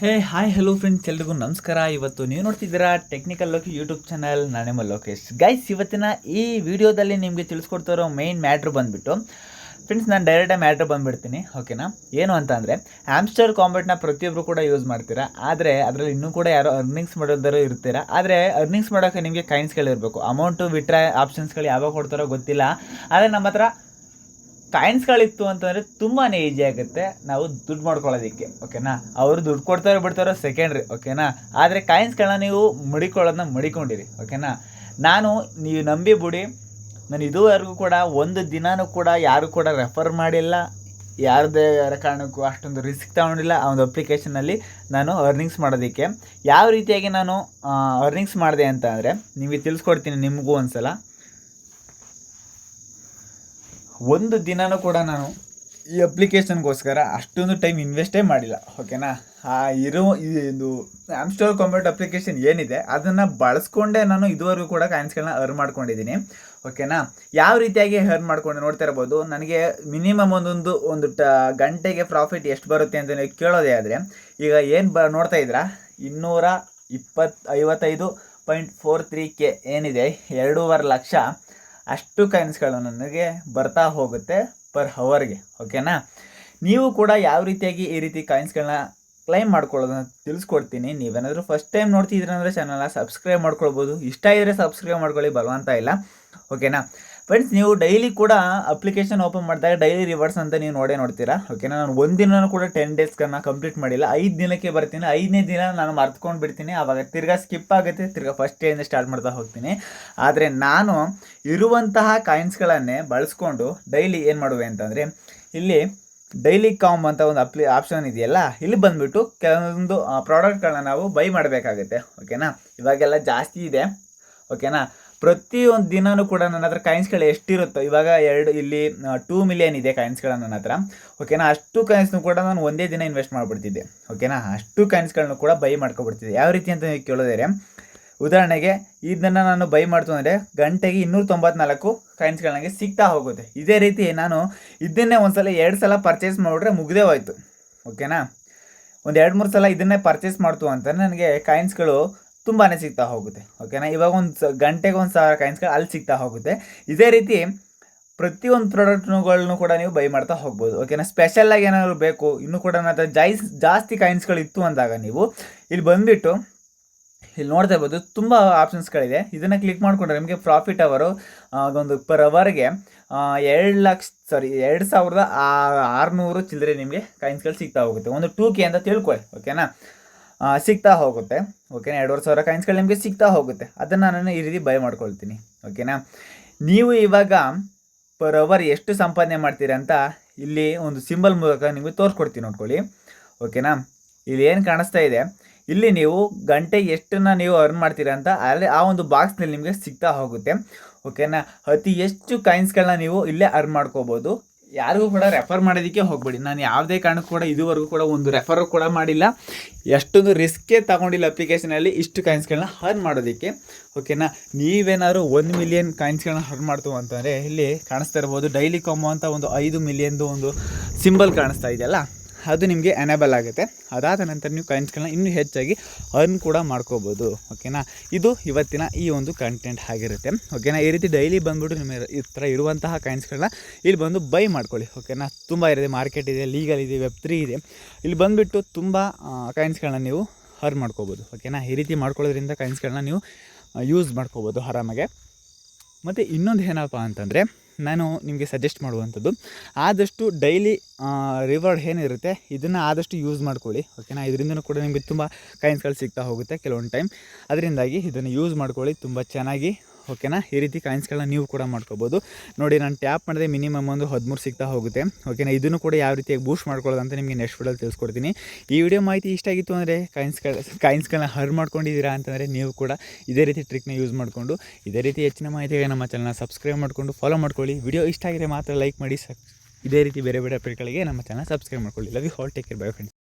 ಹೇ, hi hello friends ಎಲ್ರಿಗೂ ನಮಸ್ಕಾರ. ಇವತ್ತು ನೀವು ನೋಡ್ತಿದ್ದೀರಾ ಟೆಕ್ನಿಕಲ್ ಲೋಕಿ ಯೂಟ್ಯೂಬ್ ಚಾನಲ್ ನಾನೇಮ ಲೋಕೇಶ್. ಗೈಸ್ ಇವತ್ತಿನ ಈ ವಿಡಿಯೋದಲ್ಲಿ ನಿಮಗೆ ತಿಳಿಸ್ಕೊಡ್ತಾ ಇರೋ ಮೇನ್ ಮ್ಯಾಟ್ರ್ ಬಂದುಬಿಟ್ಟು ಫ್ರೆಂಡ್ಸ್ ನಾನು ಡೈರೆಕ್ಟಾಗಿ ಮ್ಯಾಟ್ರ್ ಬಂದುಬಿಡ್ತೀನಿ ಓಕೆನಾ ಏನು ಅಂತ ಅಂದರೆ ಆಮ್ಸ್ಟರ್ ಕಾಂಬೆಟ್ನ ಪ್ರತಿಯೊಬ್ಬರು ಕೂಡ ಯೂಸ್ ಮಾಡ್ತೀರಾ? ಆದರೆ, ಅದರಲ್ಲಿ ಇನ್ನೂ ಕೂಡ ಯಾರೋ ಅರ್ನಿಂಗ್ಸ್ ಮಾಡೋದಾರು ಇರ್ತೀರಾ? ಆದರೆ ಅರ್ನಿಂಗ್ಸ್ ಮಾಡೋಕ್ಕೆ ನಿಮಗೆ ಕೈನ್ಸ್ಗಳಿರಬೇಕು ಅಮೌಂಟು ವಿಟ್ರಾ ಆಪ್ಷನ್ಸ್ಗಳು ಯಾವಾಗ ಕೊಡ್ತಾರೋ ಗೊತ್ತಿಲ್ಲ. ಆದರೆ ನಮ್ಮ ಹತ್ರ ಕಾಯಿನ್ಸ್ಗಳಿತ್ತು ಅಂತಂದರೆ ತುಂಬಾ ಈಸಿ ಆಗುತ್ತೆ. ನಾವು ದುಡ್ಡು ಮಾಡ್ಕೊಳ್ಳೋದಕ್ಕೆ, ಓಕೆನಾ? ಅವರು ದುಡ್ಡು ಕೊಡ್ತಾರೋ ಬಿಡ್ತಾರೋ ಸೆಕೆಂಡ್ರಿ ಓಕೆನಾ? ಆದರೆ ಕಾಯಿನ್ಸ್ಗಳನ್ನ ನೀವು ಮಡಿಕೊಳ್ಳೋದನ್ನ ಮಡಿಕೊಂಡಿರಿ, ಓಕೆನಾ? ನಾನು ನೀವು ನಂಬಿ ಬಿಡಿ ನಾನು ಇದುವರೆಗೂ ಕೂಡ ಒಂದು ದಿನಾನೂ ಕೂಡ ಯಾರು ಕೂಡ ರೆಫರ್ ಮಾಡಿಲ್ಲ. ಯಾರದೇ ಕಾರಣಕ್ಕೂ ಅಷ್ಟೊಂದು ರಿಸ್ಕ್ ತಗೊಂಡಿಲ್ಲ. ಆ ಒಂದು ಅಪ್ಲಿಕೇಶನಲ್ಲಿ ನಾನು ಅರ್ನಿಂಗ್ಸ್ ಮಾಡೋದಕ್ಕೆ. ಯಾವ ರೀತಿಯಾಗಿ ನಾನು ಅರ್ನಿಂಗ್ಸ್ ಮಾಡಿದೆ ಅಂತ ಅಂದರೆ, ನಿಮಗೆ ತಿಳಿಸ್ಕೊಡ್ತೀನಿ ನಿಮಗೂ ಒಂದು ಸಲ ಒಂದು ದಿನನೂ ಕೂಡ ನಾನು ಈ ಅಪ್ಲಿಕೇಶನ್ಗೋಸ್ಕರ ಅಷ್ಟೊಂದು ಟೈಮ್ ಇನ್ವೆಸ್ಟೇ ಮಾಡಿಲ್ಲ ಓಕೆನಾ ಆ, ಇರೋ ಇದು ಆಮ್ಸ್ಟೋರ್ ಕಾಂಪ್ಯೂಟ್ ಅಪ್ಲಿಕೇಶನ್ ಏನಿದೆ, ಅದನ್ನು ಬಳಸ್ಕೊಂಡೇ ನಾನು ಇದುವರೆಗೂ ಕೂಡ ಕಾಯಿನ್ಸ್ಗಳನ್ನ ಅರ್ನ್ ಮಾಡ್ಕೊಂಡಿದ್ದೀನಿ ಓಕೆನಾ ಯಾವ ರೀತಿಯಾಗಿ ಅರ್ನ್ ಮಾಡ್ಕೊಂಡು ನೋಡ್ತಾ ಇರ್ಬೋದು, ನನಗೆ ಮಿನಿಮಮ್ ಒಂದೊಂದು, ಒಂದು ಟ, ಗಂಟೆಗೆ ಪ್ರಾಫಿಟ್ ಎಷ್ಟು ಬರುತ್ತೆ ಅಂತ ನೀವು ಕೇಳೋದೇ ಆದರೆ, ಈಗ ಏನು ಬ, ನೋಡ್ತಾ ಇದ್ದೀರಾ? ಇನ್ನೂರ ಇಪ್ಪತ್ತು ಐವತ್ತೈದು ಪಾಯಿಂಟ್ ಫೋರ್ ತ್ರೀ ಕೆ ಏನಿದೆ, ಎರಡೂವರೆ ಲಕ್ಷ ಅಷ್ಟು ಕಾಯಿನ್ಸ್ಗಳು ನನಗೆ ಬರ್ತಾ ಹೋಗುತ್ತೆ ಪರ್ ಹವರ್ಗೆ, ಓಕೆನಾ? ನೀವು ಕೂಡ ಯಾವ ರೀತಿಯಾಗಿ ಈ ರೀತಿ ಕಾಯಿನ್ಸ್ಗಳನ್ನ ಕ್ಲೈಮ್ ಮಾಡ್ಕೊಳ್ಳೋದನ್ನ ತಿಳಿಸ್ಕೊಡ್ತೀನಿ. ನೀವೇನಾದರೂ ಫಸ್ಟ್ ಟೈಮ್ ನೋಡ್ತಿದ್ರೆ ಅಂದರೆ ಚಾನಲ್ನ ಸಬ್ಸ್ಕ್ರೈಬ್ ಮಾಡ್ಕೊಳ್ಬೋದು. ಇಷ್ಟ ಇದ್ದರೆ ಸಬ್ಸ್ಕ್ರೈಬ್ ಮಾಡ್ಕೊಳ್ಳಿ, ಬಲವಂತ ಇಲ್ಲ, ಓಕೆನಾ? ಫ್ರೆಂಡ್ಸ್ ನೀವು ಡೈಲಿ ಕೂಡ ಅಪ್ಲಿಕೇಶನ್ ಓಪನ್ ಮಾಡಿದಾಗ ಡೈಲಿ ರಿವರ್ಸ್ ಅಂತ ನೀವು ನೋಡೇ ನೋಡ್ತೀರಾ? ಓಕೆನಾ ನಾನು ಒಂದು ದಿನ ಕೂಡ ಟೆನ್ ಡೇಸ್ಗಳನ್ನ ಕಂಪ್ಲೀಟ್ ಮಾಡಿಲ್ಲ. ಐದು ದಿನಕ್ಕೆ ಬರ್ತೀನಿ. ಐದನೇ ದಿನ ನಾನು ಮರ್ತ್ಕೊಂಡು ಬಿಡ್ತೀನಿ. ಆವಾಗ ತಿರ್ಗಾ ಸ್ಕಿಪ್ ಆಗುತ್ತೆ. ತಿರ್ಗಾ ಫಸ್ಟ್ ಡೇಯಿಂದ ಸ್ಟಾರ್ಟ್ ಮಾಡ್ತಾ ಹೋಗ್ತೀನಿ. ಆದರೆ ನಾನು ಇರುವಂತಹ ಕಾಯಿನ್ಸ್ಗಳನ್ನೇ ಬಳಸ್ಕೊಂಡು ಡೈಲಿ ಏನು ಮಾಡುವೆ ಅಂತಂದರೆ, ಇಲ್ಲಿ ಡೈಲಿ ಕಾಮ್ ಅಂತ ಒಂದು ಅಪ್ಲಿ ಆಪ್ಷನ್ ಇದೆಯಲ್ಲ, ಇಲ್ಲಿ ಬಂದುಬಿಟ್ಟು ಕೆಲವೊಂದು ಪ್ರಾಡಕ್ಟ್ಗಳನ್ನ ನಾವು ಬೈ ಮಾಡಬೇಕಾಗುತ್ತೆ. ಓಕೆನಾ ಇವಾಗೆಲ್ಲ ಜಾಸ್ತಿ ಇದೆ. ಓಕೆನಾ ಪ್ರತಿಯೊಂದು ದಿನವೂ ಕೂಡ ನನ್ನ ಹತ್ರ ಕಾಯಿನ್ಸ್ಗಳು ಎಷ್ಟಿರುತ್ತೋ, ಇವಾಗ ಎರಡು, ಇಲ್ಲಿ ಟೂ ಮಿಲಿಯನ್ ಇದೆ ಕಾಯಿನ್ಸ್ಗಳು ನನ್ನ ಹತ್ರ. ಓಕೆನಾ ಅಷ್ಟು ಕಾಯಿನ್ಸ್ನು ಕೂಡ ನಾನು ಒಂದೇ ದಿನ ಇನ್ವೆಸ್ಟ್ ಮಾಡಿಬಿಡ್ತಿದ್ದೆ. ಓಕೆನಾ ಅಷ್ಟು ಕಾಯಿನ್ಸ್ಗಳನ್ನು ಕೂಡ ಬೈ ಮಾಡ್ಕೊಬಿಡ್ತಿದ್ದೆ. ಯಾವ ರೀತಿ ಅಂತ ನೀವು ಕೇಳೋದಾರೆ, ಉದಾಹರಣೆಗೆ ಇದನ್ನು ನಾನು ಬೈ ಮಾಡ್ತು ಅಂದರೆ ಗಂಟೆಗೆ ಇನ್ನೂರ ತೊಂಬತ್ನಾಲ್ಕು ಕಾಯಿನ್ಸ್ಗಳು ನನಗೆ ಸಿಗ್ತಾ ಹೋಗುತ್ತೆ. ಇದೇ ರೀತಿ ನಾನು ಇದನ್ನೇ ಒಂದು ಸಲ ಎರಡು ಸಲ ಪರ್ಚೇಸ್ ಮಾಡಿಬಿಟ್ರೆ ಮುಗ್ದೇ ಹೋಯ್ತು. ಓಕೆನಾ ಒಂದು ಎರಡು ಮೂರು ಸಲ ಇದನ್ನೇ ಪರ್ಚೇಸ್ ಮಾಡ್ತು ಅಂತ ನನಗೆ ಕಾಯಿನ್ಸ್ಗಳು ತುಂಬಾ ಸಿಗ್ತಾ ಹೋಗುತ್ತೆ ಓಕೆನಾ ಇವಾಗ ಒಂದು ಗಂಟೆಗೆ ಒಂದು ಸಾವಿರ ಕಾಯಿನ್ಸ್ಗಳು ಅಲ್ಲಿ ಸಿಗ್ತಾ ಹೋಗುತ್ತೆ. ಇದೇ ರೀತಿ ಪ್ರತಿಯೊಂದು ಪ್ರಾಡಕ್ಟ್ನುಗಳನ್ನು ಕೂಡ ನೀವು ಬೈ ಮಾಡ್ತಾ ಹೋಗ್ಬೋದು ಓಕೆನಾ ಸ್ಪೆಷಲಾಗಿ ಏನಾದರೂ ಬೇಕು, ಇನ್ನೂ ಕೂಡ ಹತ್ರ ಜೈಸ್ ಜಾಸ್ತಿ ಕಾಯಿನ್ಸ್ಗಳು ಇತ್ತು ಅಂದಾಗ ನೀವು ಇಲ್ಲಿ ಬಂದುಬಿಟ್ಟು ಇಲ್ಲಿ ನೋಡ್ತಾ ಇರ್ಬೋದು, ತುಂಬ ಆಪ್ಷನ್ಸ್ಗಳಿದೆ ಇದನ್ನು ಕ್ಲಿಕ್ ಮಾಡಿಕೊಂಡ್ರೆ ನಿಮಗೆ ಪ್ರಾಫಿಟ್ ಅವರು ಅದೊಂದು ಪರ್ ಅವರ್ಗೆ ಎರಡು ಲಕ್ಷ ಸಾರಿ ಎರಡು ಸಾವಿರದ ಆರುನೂರು ಚಿಲ್ಲರೆ ನಿಮಗೆ ಕಾಯಿನ್ಸ್ಗಳು ಸಿಗ್ತಾ ಹೋಗುತ್ತೆ. ಒಂದು ಟೂ ಕೆ ಅಂತ ತಿಳ್ಕೊಳ್ಳಿ ಓಕೆನಾ ಸಿಗ್ತಾ ಹೋಗುತ್ತೆ. ಓಕೆನಾ ಎರಡುವರೆ ಸಾವಿರ ಕಾಯಿನ್ಸ್ಗಳು ನಿಮಗೆ ಸಿಗ್ತಾ ಹೋಗುತ್ತೆ. ಅದನ್ನು ನಾನು ಈ ರೀತಿ ಬೈ ಮಾಡ್ಕೊಳ್ತೀನಿ. ಓಕೆನಾ ನೀವು ಇವಾಗ ಪರ್ ಅವರ್ ಎಷ್ಟು ಸಂಪಾದನೆ ಮಾಡ್ತೀರಾ ಅಂತ ಇಲ್ಲಿ ಒಂದು ಸಿಂಬಲ್ ಮೂಲಕ ನಿಮಗೆ ತೋರಿಸ್ಕೊಡ್ತೀನಿ ನೋಡ್ಕೊಳ್ಳಿ. ಓಕೆನಾ ಇಲ್ಲಿ ಏನು ಕಾಣಿಸ್ತಾ ಇದೆ? ಇಲ್ಲಿ ನೀವು ಗಂಟೆ ಎಷ್ಟನ್ನು ನೀವು ಅರ್ನ್ ಮಾಡ್ತೀರಾ ಅಂತ ಅಲ್ಲಿ ಆ ಒಂದು ಬಾಕ್ಸ್ನಲ್ಲಿ ನಿಮಗೆ ಸಿಗ್ತಾ ಹೋಗುತ್ತೆ. ಓಕೆನಾ ಅತಿ ಹೆಚ್ಚು ಕಾಯಿನ್ಸ್ಗಳನ್ನ ನೀವು ಇಲ್ಲೇ ಅರ್ನ್ ಮಾಡ್ಕೋಬೋದು. ಯಾರಿಗೂ ಕೂಡ ರೆಫರ್ ಮಾಡೋದಕ್ಕೆ ಹೋಗ್ಬೇಡಿ. ನಾನು ಯಾವುದೇ ಕಾರಣಕ್ಕೂ ಕೂಡ ಇದುವರೆಗೂ ಕೂಡ ಒಂದು ರೆಫರ್ ಕೂಡ ಮಾಡಿಲ್ಲ. ಎಷ್ಟೊಂದು ರಿಸ್ಕೇ ತಗೊಂಡಿಲ್ಲ ಅಪ್ಲಿಕೇಶನಲ್ಲಿ ಇಷ್ಟು ಕಾಯಿನ್ಸ್ಗಳನ್ನ ಹರ್ನ್ ಮಾಡೋದಕ್ಕೆ. ಓಕೆನಾ ನೀವೇನಾದ್ರು ಒಂದು ಮಿಲಿಯನ್ ಕಾಯಿನ್ಸ್ಗಳನ್ನ ಹರ್ನ್ ಮಾಡ್ತು ಅಂತಂದರೆ, ಇಲ್ಲಿ ಕಾಣಿಸ್ತಾ ಇರ್ಬೋದು ಡೈಲಿ ಕಾಮೋ ಅಂತ ಒಂದು ಐದು ಮಿಲಿಯನ್ದು ಒಂದು ಸಿಂಬಲ್ ಕಾಣಿಸ್ತಾ ಇದೆಯಲ್ಲ ಅದು ನಿಮಗೆ ಎನೇಬಲ್ ಆಗುತ್ತೆ. ಅದಾದ ನಂತರ ನೀವು ಕಾಯಿನ್ಸ್ಗಳನ್ನ ಇನ್ನೂ ಹೆಚ್ಚಾಗಿ ಅರ್ನ್ ಕೂಡ ಮಾಡ್ಕೋಬೋದು. ಓಕೆನಾ ಇದು ಇವತ್ತಿನ ಈ ಒಂದು ಕಂಟೆಂಟ್ ಆಗಿರುತ್ತೆ. ಓಕೆನಾ ಈ ರೀತಿ ಡೈಲಿ ಬಂದುಬಿಟ್ಟು ನಿಮ್ಮ ಈ ಥರ ಇರುವಂತಹ ಕಾಯಿನ್ಸ್ಗಳನ್ನ ಇಲ್ಲಿ ಬಂದು ಬೈ ಮಾಡ್ಕೊಳ್ಳಿ. ಓಕೆನಾ ತುಂಬ ಇರುತ್ತೆ ಮಾರ್ಕೆಟ್ ಇದೆ ಲೀಗಲ್ ಇದೆ ವೆಬ್ ತ್ರೀ ಇದೆ. ಇಲ್ಲಿ ಬಂದುಬಿಟ್ಟು ತುಂಬ ಕಾಯಿನ್ಸ್ಗಳನ್ನ ನೀವು ಅರ್ನ್ ಮಾಡ್ಕೋಬೋದು. ಓಕೆನಾ ಈ ರೀತಿ ಮಾಡ್ಕೊಳ್ಳೋದ್ರಿಂದ ಕಾಯಿನ್ಸ್ಗಳನ್ನ ನೀವು ಯೂಸ್ ಮಾಡ್ಕೋಬೋದು ಆರಾಮಾಗೆ. ಮತ್ತು ಇನ್ನೊಂದು ಏನಪ್ಪ ಅಂತಂದರೆ ನಾನು ನಿಮಗೆ ಸಜೆಸ್ಟ್ ಮಾಡುವಂಥದ್ದು. ಆದಷ್ಟು ಡೈಲಿ ರಿವಾರ್ಡ್ ಏನಿರುತ್ತೆ, ಇದನ್ನು ಆದಷ್ಟು ಯೂಸ್ ಮಾಡ್ಕೊಳ್ಳಿ ಓಕೆನಾ ಇದರಿಂದನೂ ಕೂಡ ನಿಮಗೆ ತುಂಬ ಕಾಯಿನ್ಸ್ಗಳು ಸಿಗ್ತಾ ಹೋಗುತ್ತೆ ಕೆಲವೊಂದು ಟೈಮ್ ಅದರಿಂದಾಗಿ ಇದನ್ನು ಯೂಸ್ ಮಾಡ್ಕೊಳ್ಳಿ, ತುಂಬ ಚೆನ್ನಾಗಿ ಓಕೆನಾ? ಈ ರೀತಿ ಕಾಯಿನ್ಸ್ಗಳನ್ನ ನೀವು ಕೂಡ ಮಾಡ್ಕೋಬೋದು. ನೋಡಿ, ನಾನು ಟ್ಯಾಪ್ ಮಾಡಿದೆ ಮಿನಿಮಮ್ ಒಂದು ಹದಿಮೂರು ಸಿಗ್ತಾ ಹೋಗುತ್ತೆ. ಓಕೆನಾ? ಇದನ್ನು ಕೂಡ ಯಾವ ರೀತಿಯಾಗಿ ಬೂಸ್ಟ್ ಮಾಡ್ಕೊಳ್ಳೋದು ಅಂತ ನಿಮಗೆ ನೆಕ್ಸ್ಟ್ ವಿಡಿಯೋಲಿ ತಿಳಿಸ್ಕೊಡ್ತೀನಿ. ಈ ವಿಡಿಯೋ ಮಾಹಿತಿ ಇಷ್ಟ ಆಗಿತ್ತು ಅಂದರೆ ಕಾಯಿನ್ಸ್ಗಳ ಕಾಯಿನ್ಸ್ಗಳನ್ನ ಹರ್ ಮಾಡ್ಕೊಂಡಿದ್ದೀರಾ ಅಂತಂದರೆ ನೀವು ಕೂಡ ಇದೇ ರೀತಿ ಟ್ರಿಕ್ನ ಯೂಸ್ ಮಾಡಿಕೊಂಡು, ಇದೇ ರೀತಿ ಹೆಚ್ಚಿನ ಮಾಹಿತಿಗೆ ನಮ್ಮ ಚಾನಲ್ನ ಸಬ್ಸ್ಕ್ರೈಬ್ ಮಾಡಿಕೊಂಡು ಫಾಲೋ ಮಾಡ್ಕೊಳ್ಳಿ. ವಿಡಿಯೋ ಇಷ್ಟ ಆಗಿದೆ ಮಾತ್ರ ಲೈಕ್ ಮಾಡಿ ಇದೇ ರೀತಿ ಬೇರೆ ಬೇರೆ ಅಪ್ಡೇಟ್ಗಳಿಗೆ ನಮ್ಮ ಚಾನಲ್ ಸಬ್ಸ್ಕ್ರೈಬ್ ಮಾಡ್ಕೊಳ್ಳಿ. Love you all take care bye friends